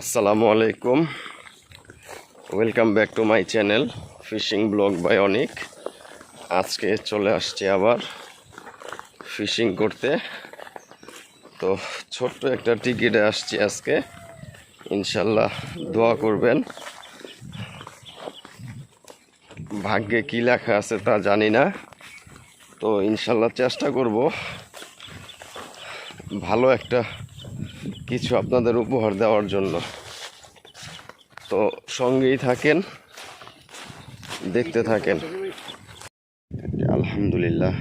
আসসালামু আলাইকুম। Welcome back to my channel fishing vlog by Anik আজকে চলে আসছি আবার ফিশিং করতে। তো ছোট্ট একটা টিকিটে আসছি আজকে। ইনশাল্লাহ দোয়া করবেন। ভাগ্যে কী লেখা আছে তা জানি না। তো ইনশাল্লাহ চেষ্টা করব। ভালো একটা কিছু আপনাদের উপহার দেওয়ার জন্য। তো সঙ্গেই থাকেন, দেখতে থাকেন। আলহামদুলিল্লাহ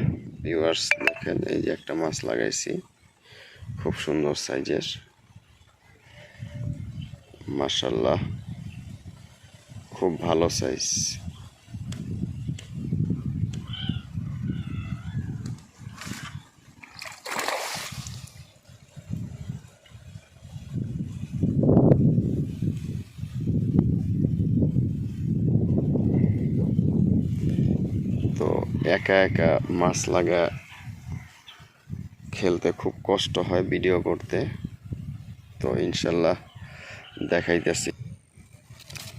ভিউয়ার্স দেখেন, এই যে একটা মাছ লাগাইছি। খুব সুন্দর সাইজের। মাশাল্লাহ খুব ভালো সাইজ একা একা মাছ লাগা খেলতে খুব কষ্ট হয় ভিডিও করতে। তো ইনশাল্লাহ দেখাইতেছি।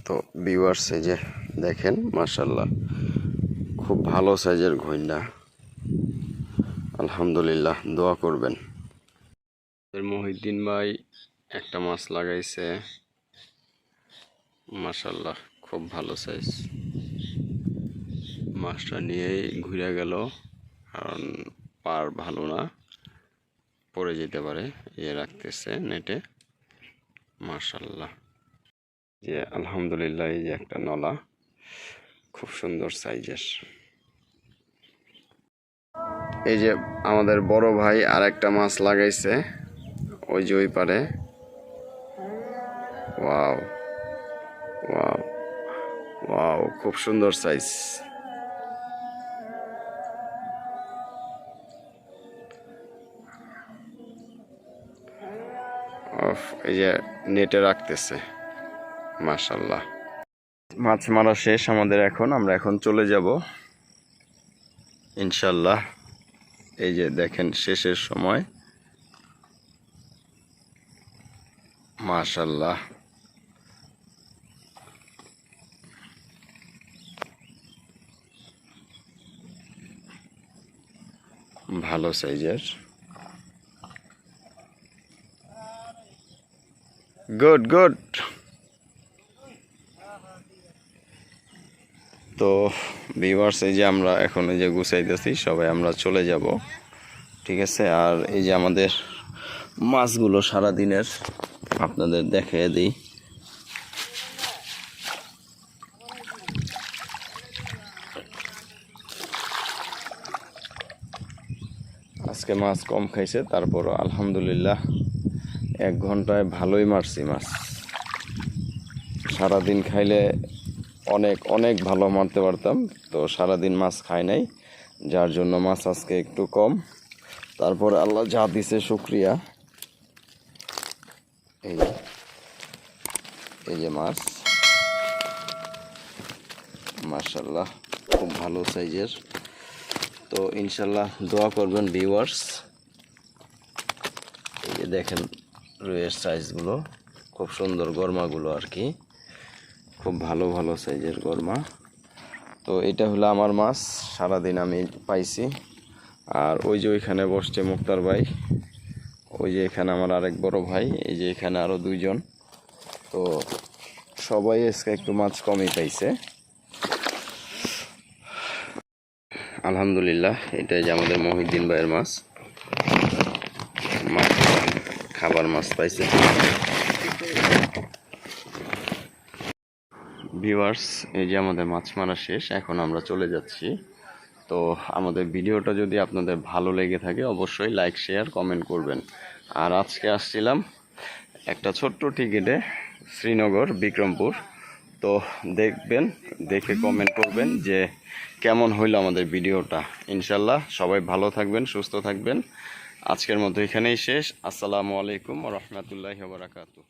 তো ভিউয়ার্স যে দেখেন, মাশাল্লাহ, খুব ভালো সাইজের ঘইন্ডা। আলহামদুলিল্লাহ, দোয়া করবেন। মহিউদ্দিন ভাই একটা মাছ লাগাইছে। মাশাল্লাহ, খুব ভালো সাইজ মাছটা নিয়েই ঘুরে গেল, কারণ পার ভালো না, পড়ে যেতে পারে ইয়ে রাখতেছে নেটে। মার্শাল্লাহ যে আলহামদুলিল্লাহ, এই যে একটা নলা, খুব সুন্দর সাইজের। এই যে আমাদের বড় ভাই আর একটা মাছ লাগাইছে, ওই যে ওই পারে। ওয়াও ওয়াও ওয়াও, খুব সুন্দর সাইজ। এই যে নেটে রাখতেছে। মাশাল্লাহ মাছ মারা শেষ আমাদের এখন, আমরা এখন চলে যাব। ইনশাল্লাহ এই যে দেখেন, শেষের সময়। মাশাল্লাহ ভালো সাইজের। গুড গুড তো ভিউয়ার্স এই যে আমরা এখন এই যে গুছাইতেছি, সবাই আমরা চলে যাব। ঠিক আছে? আর এই যে আমাদের মাছগুলো সারা দিনের আপনাদের দেখিয়ে দিই। আজকে মাছ কম খাইছে তারপর আলহামদুলিল্লাহ এক ঘন্টায় ভালোই মারছি মাছ। সারাদিন খাইলে অনেক অনেক ভালো মারতে পারতাম, তো সারাদিন মাছ খাই নাই, যার জন্য মাছ আজকে একটু কম। তারপর আল্লাহ যা দিছে, শুক্রিয়া। এই এই যে মাছ। মার্শাল্লাহ খুব ভালো সাইজের। তো ইনশাল্লাহ দোয়া করবেন ভিউয়ার্স এই যে দেখেন রুইয়ের সাইজগুলো, খুব সুন্দর গরমাগুলো আর কি। খুব ভালো ভালো সাইজের গরমা। তো এটা হলো আমার মাছ, সারাদিন আমি পাইছি। আর ওই যে ওইখানে বসছে মুক্তার ভাই, ওই যে এখানে আমার আরেক বড় ভাই, এই যে এখানে আরও দুইজন। তো সবাই আজকে একটু মাছ কমই পাইছে। আলহামদুলিল্লাহ, এটাই যে আমাদের মহিউদ্দিন ভাইয়ের মাছ। মাছ খাবার মাছ পাইছে ভিউয়ার্স এই যে আমাদের মাছ মারা শেষ, এখন আমরা চলে যাচ্ছি। তো আমাদের ভিডিওটা যদি আপনাদের ভালো লেগে থাকে, অবশ্যই লাইক শেয়ার কমেন্ট করবেন। আর আজকে আসছিলাম একটা ছোট্ট টিকিটে শ্রীনগর, বিক্রমপুর। তো দেখবেন, দেখে কমেন্ট করবেন যে কেমন হইল আমাদের ভিডিওটা। ইনশাল্লাহ সবাই ভালো থাকবেন, সুস্থ থাকবেন। আজকের মতো এখানেই শেষ। আসসালামু আলাইকুম রহমতুল্লাহ বারাকাতু